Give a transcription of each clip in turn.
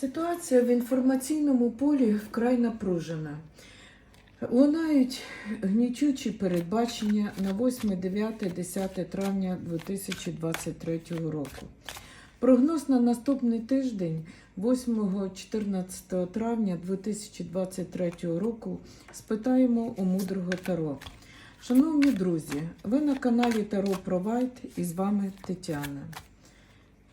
Ситуація в інформаційному полі вкрай напружена. Лунають гнічучі передбачення на 8, 9, 10 травня 2023 року. Прогноз на наступний тиждень, 8-14 травня 2023 року, спитаємо у мудрого Таро. Шановні друзі, ви на каналі Таро Провайд і з вами Тетяна.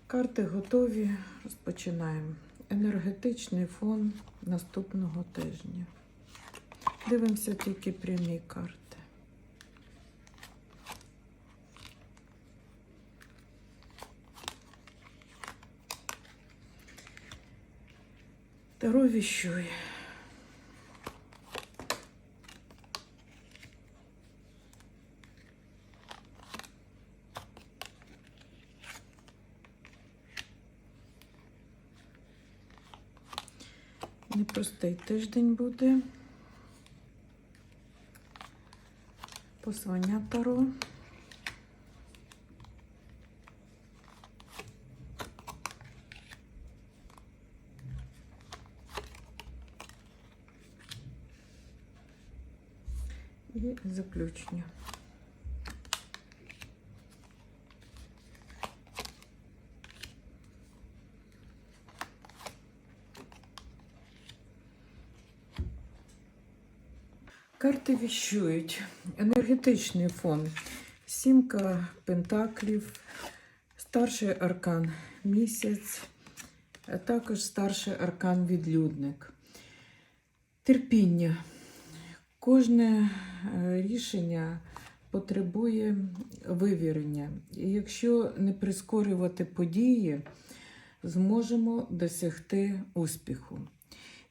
Карти готові. Розпочинаємо. Енергетичний фон наступного тижня. Дивимося тільки прямі карти. Таро віщує. Непростий тиждень буде. Послання Таро. І заключення. Карти віщують. Енергетичний фон. Сімка пентаклів, старший аркан місяць, а також старший аркан відлюдник. Терпіння. Кожне е, рішення потребує вивірення. І якщо не прискорювати події, зможемо досягти успіху.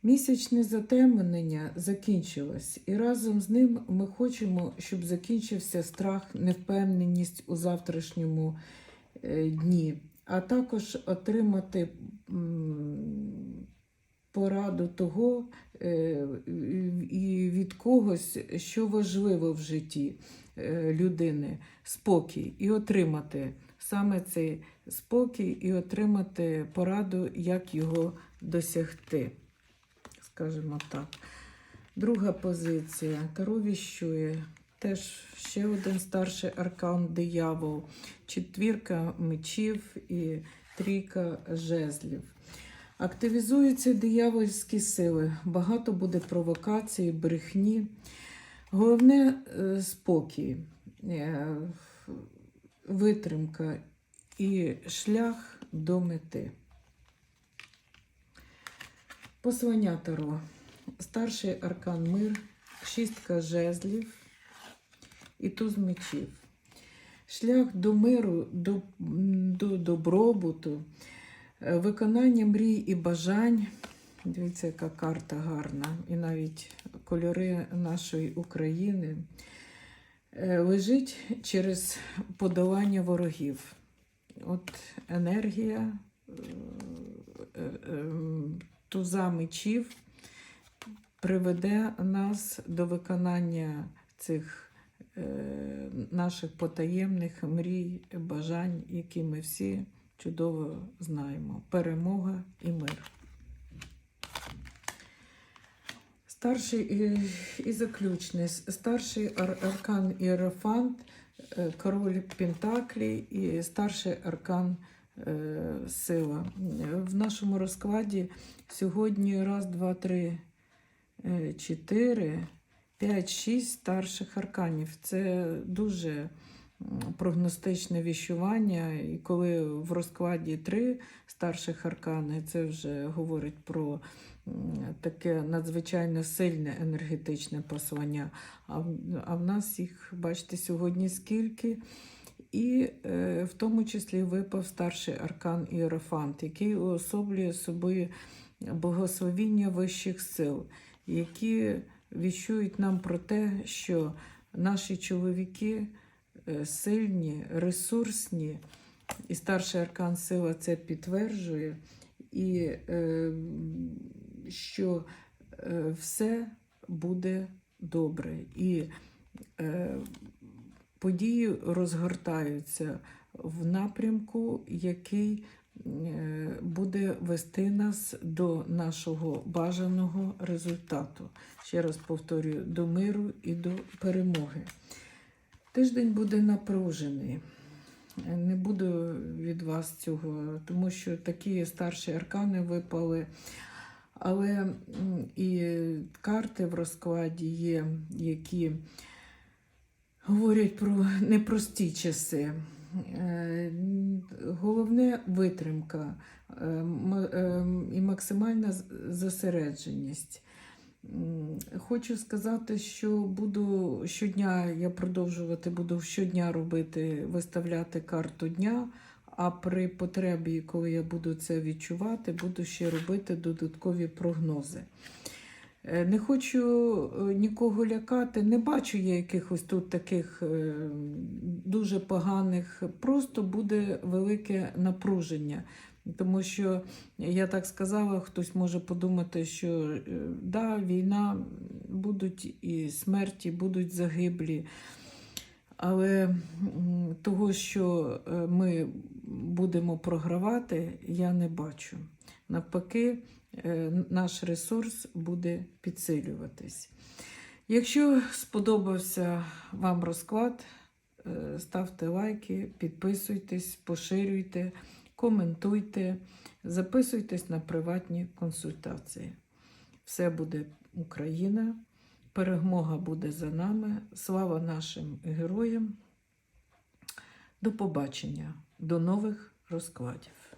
Місячне затемнення закінчилось, і разом з ним ми хочемо, щоб закінчився страх, невпевненість у завтрашньому е, дні, а також отримати пораду того е, і від когось, що важливо в житті е, людини, спокій, і отримати саме цей спокій, і отримати пораду, як його досягти скажімо так. Друга позиція. Таро віщує. Теж ще один старший аркан диявол, четвірка мечів і трійка жезлів. Активізуються диявольські сили, багато буде провокацій, брехні. Головне е, спокій, е, витримка і шлях до мети. Послання Таро. Старший аркан мир, шістка жезлів і туз мечів. Шлях до миру, до, до добробуту, е, виконання мрій і бажань. Дивіться, яка карта гарна. І навіть кольори нашої України е, лежить через подолання ворогів. От енергія. Туза мечів приведе нас до виконання цих е, наших потаємних мрій, бажань, які ми всі чудово знаємо. Перемога і мир. Старший і, заключний. Старший ар- аркан Іерофант, е, король Пентаклі і старший аркан сила. В нашому розкладі сьогодні раз, два, три, е, чотири, п'ять, шість старших арканів. Це дуже прогностичне віщування. І коли в розкладі три старших аркани, це вже говорить про таке надзвичайно сильне енергетичне послання. А в нас їх, бачите, сьогодні скільки. І е, в тому числі випав старший аркан Іерофант, який уособлює собою благословіння вищих сил, які віщують нам про те, що наші чоловіки е, сильні, ресурсні, і старший аркан сила це підтверджує, і е, що все буде добре. І події розгортаються в напрямку, який е, буде вести нас до нашого бажаного результату. Ще раз повторюю, до миру і до перемоги. Тиждень буде напружений. Не буду від вас цього, тому що такі старші аркани випали. Але і карти в розкладі є, які говорять про непрості часи. Е, Головне витримка е, е, і максимальна зосередженість. Хочу сказати, що буду щодня, я продовжувати буду щодня робити, виставляти карту дня, а при потребі, коли я буду це відчувати, буду ще робити додаткові прогнози. Е, Не хочу е, нікого лякати, не бачу я якихось тут таких е, дуже поганих, просто буде велике напруження. Тому що я так сказала, хтось може подумати, що да, війна, будуть і смерті, будуть загиблі. Але того, що ми будемо програвати, я не бачу. Навпаки, е, наш ресурс буде підсилюватись. Якщо сподобався вам розклад, е, ставте лайки, підписуйтесь, поширюйте, коментуйте, записуйтесь на приватні консультації. Все буде Україна. Перемога буде за нами. Слава нашим героям. До побачення, до нових розкладів.